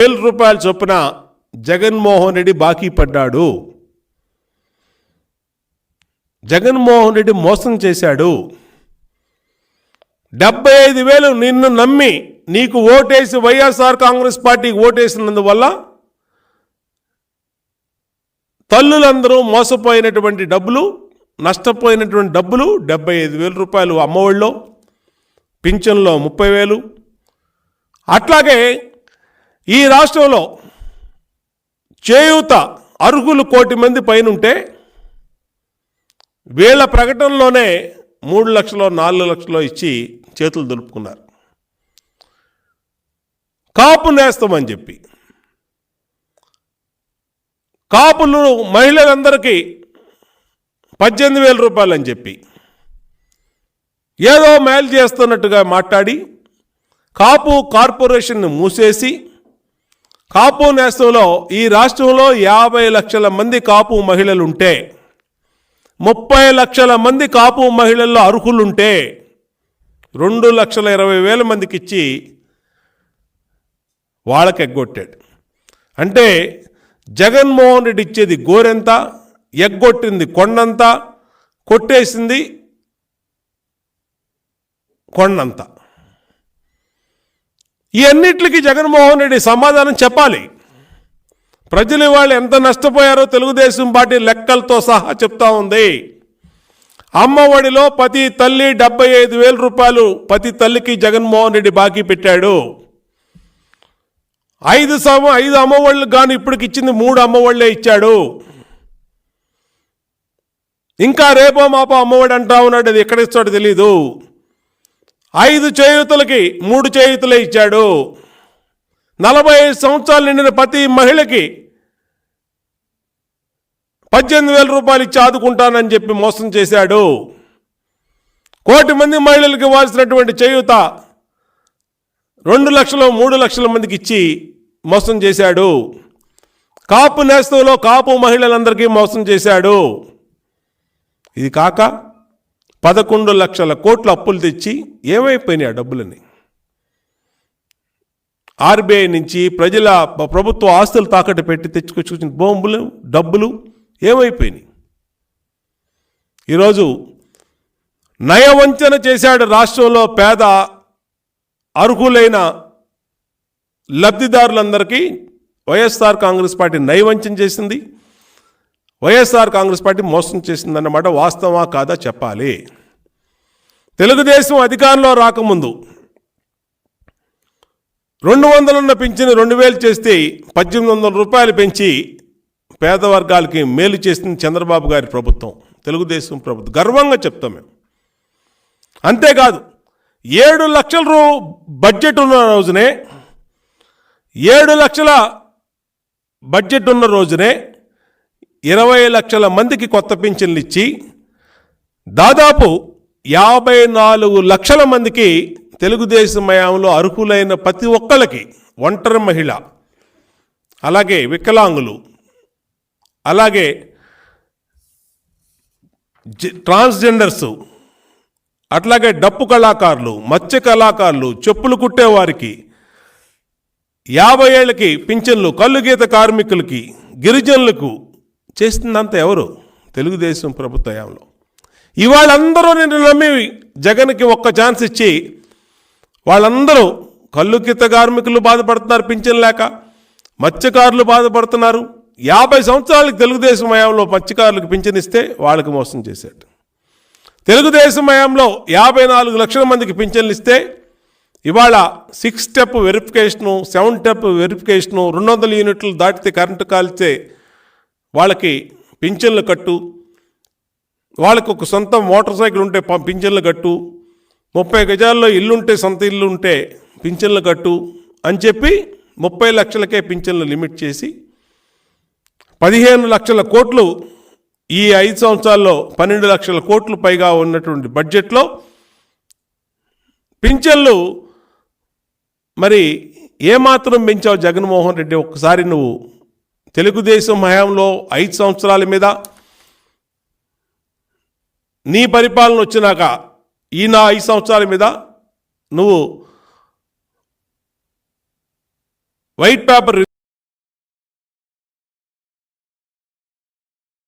వేల రూపాయల చొప్పున జగన్మోహన్ రెడ్డి బాకీ పడ్డాడు. జగన్మోహన్ రెడ్డి మోసం చేశాడు. డెబ్బై ఐదు వేలు నిన్ను నమ్మి నీకు ఓటేసి వైఎస్ఆర్ కాంగ్రెస్ పార్టీకి ఓటేసినందువల్ల తల్లులందరూ మోసపోయినటువంటి డబ్బులు నష్టపోయినటువంటి డబ్బులు డెబ్బై ఐదు వేల రూపాయలు అమ్మఒడిలో పింఛన్లో ముప్పై వేలు. అట్లాగే ఈ రాష్ట్రంలో చేయూత అర్హులు కోటి మంది పైనుంటే వీళ్ళ ప్రకటనలోనే మూడు లక్షలు నాలుగు లక్షలు ఇచ్చి చేతులు దులుపుకున్నారు. కాపు నేస్తామని చెప్పి. కాపులు మహిళలందరికీ పద్దెనిమిది వేల రూపాయలు అని చెప్పి. ఏదో మేలు చేస్తున్నట్టుగా మాట్లాడి కాపు కార్పొరేషన్ని మూసేసి కాపు నేస్తంలో ఈ రాష్ట్రంలో యాభై లక్షల మంది కాపు మహిళలు ఉంటే ముప్పై లక్షల మంది కాపు మహిళల్లో అర్హులుంటే రెండు లక్షల ఇరవై వేల మందికి ఇచ్చి వాళ్ళకి ఎగ్గొట్టాడు. అంటే జగన్మోహన్ రెడ్డి ఇచ్చేది గోరెంత ఎగ్గొట్టింది కొండంత కొట్టేసింది కొండంత. ఈ అన్నిటికీ జగన్మోహన్ రెడ్డి సమాధానం చెప్పాలి. ప్రజలు వాళ్ళు ఎంత నష్టపోయారో తెలుగుదేశం పార్టీ లెక్కలతో సహా చెప్తా ఉంది. అమ్మఒడిలో ప్రతి తల్లి డెబ్బై ఐదు వేల రూపాయలు ప్రతి తల్లికి జగన్మోహన్ రెడ్డి బాకీ పెట్టాడు. ఐదు సమ ఐదు అమ్మఒళ్ళు కానీ ఇప్పటికి ఇచ్చింది మూడు అమ్మఒళ్ళే ఇచ్చాడు. ఇంకా రేపో మాపో అమ్మఒడి అంటా ఉన్నాడు అది ఎక్కడ ఇస్తాడో తెలీదు. ఐదు చేయుతులకి మూడు చేయుతులే ఇచ్చాడు. నలభై ఐదు సంవత్సరాలు నిండిన ప్రతి మహిళకి పద్దెనిమిది వేల రూపాయలు ఇచ్చి ఆదుకుంటానని చెప్పి మోసం చేశాడు. కోటి మంది మహిళలకు ఇవ్వాల్సినటువంటి చేయూత రెండు లక్షలు మూడు లక్షల మందికి ఇచ్చి మోసం చేశాడు. కాపు నేస్తంలో కాపు మహిళలందరికీ మోసం చేశాడు. ఇది కాక పదకొండు లక్షల కోట్ల అప్పులు తెచ్చి ఏమైపోయినాయి ఆ డబ్బులని ఆర్బీఐ నుంచి ప్రజల ప్రభుత్వ ఆస్తులు తాకట్టు పెట్టి తెచ్చుకొచ్చుకొచ్చిన బొంబులు డబ్బులు ఏమైపోయినాయి? ఈరోజు నయవంచన చేశాడు రాష్ట్రంలో పేద అర్హులైన లబ్ధిదారులందరికీ వైఎస్ఆర్ కాంగ్రెస్ పార్టీ నయవంచన చేసింది. వైఎస్ఆర్ కాంగ్రెస్ పార్టీ మోసం చేసిందన్నమాట వాస్తవా కాదా చెప్పాలి. తెలుగుదేశం అధికారంలో రాకముందు రెండు వందలున్న పింఛను రెండు వేలు చేస్తే పద్దెనిమిది వందల రూపాయలు పెంచి పేద వర్గాలకి మేలు చేసింది చంద్రబాబు గారి ప్రభుత్వం తెలుగుదేశం ప్రభుత్వం. గర్వంగా చెప్తాం మేము. అంతేకాదు ఏడు లక్షల రూ బడ్జెట్ ఉన్న రోజునే ఏడు లక్షల బడ్జెట్ ఉన్న రోజునే ఇరవై లక్షల మందికి కొత్త పింఛన్లు ఇచ్చి దాదాపు యాభై నాలుగు లక్షల మందికి తెలుగుదేశం మయాంలో అర్హులైన ప్రతి ఒక్కళ్ళకి ఒంటరి మహిళ అలాగే వికలాంగులు అలాగే జ- అట్లాగే డప్పు కళాకారులు మత్స్య కళాకారులు చెప్పులు కుట్టేవారికి యాభై ఏళ్ళకి పింఛన్లు కళ్ళుగీత కార్మికులకి గిరిజనులకు చేస్తుందంత ఎవరు? తెలుగుదేశం ప్రభుత్వ హయాంలో. ఇవాళందరూ నేను నమ్మి జగన్కి ఒక్క ఛాన్స్ ఇచ్చి వాళ్ళందరూ కళ్ళు కార్మికులు బాధపడుతున్నారు పింఛన్ లేక మత్స్యకారులు బాధపడుతున్నారు. యాభై సంవత్సరాలకు తెలుగుదేశం హయాంలో మత్స్యకారులకు పింఛన్ ఇస్తే వాళ్ళకి మోసం చేశాడు. తెలుగుదేశం హయాంలో యాభై నాలుగు లక్షల మందికి పింఛన్లు ఇస్తే ఇవాళ six step verification seven step verification రెండు వందల యూనిట్లు దాటితే కరెంటు కాల్చే వాళ్ళకి పింఛన్లు కట్టు వాళ్ళకి ఒక సొంత మోటార్ సైకిల్ ఉంటే పింఛన్లు కట్టు ముప్పై గజాల్లో ఇల్లు ఉంటే సొంత ఇల్లు ఉంటే పింఛన్లు కట్టు అని చెప్పి ముప్పై లక్షలకే పింఛన్లు లిమిట్ చేసి పదిహేను లక్షల కోట్లు ఈ ఐదు సంవత్సరాల్లో పన్నెండు లక్షల కోట్లు పైగా ఉన్నటువంటి బడ్జెట్లో పింఛన్లు మరి ఏమాత్రం పెంచావు జగన్మోహన్ రెడ్డి? ఒక్కసారి నువ్వు తెలుగుదేశం హయాంలో ఐదు సంవత్సరాల మీద నీ పరిపాలన వచ్చినాక ఈ నా ఐదు సంవత్సరాల మీద నువ్వు వైట్ పేపర్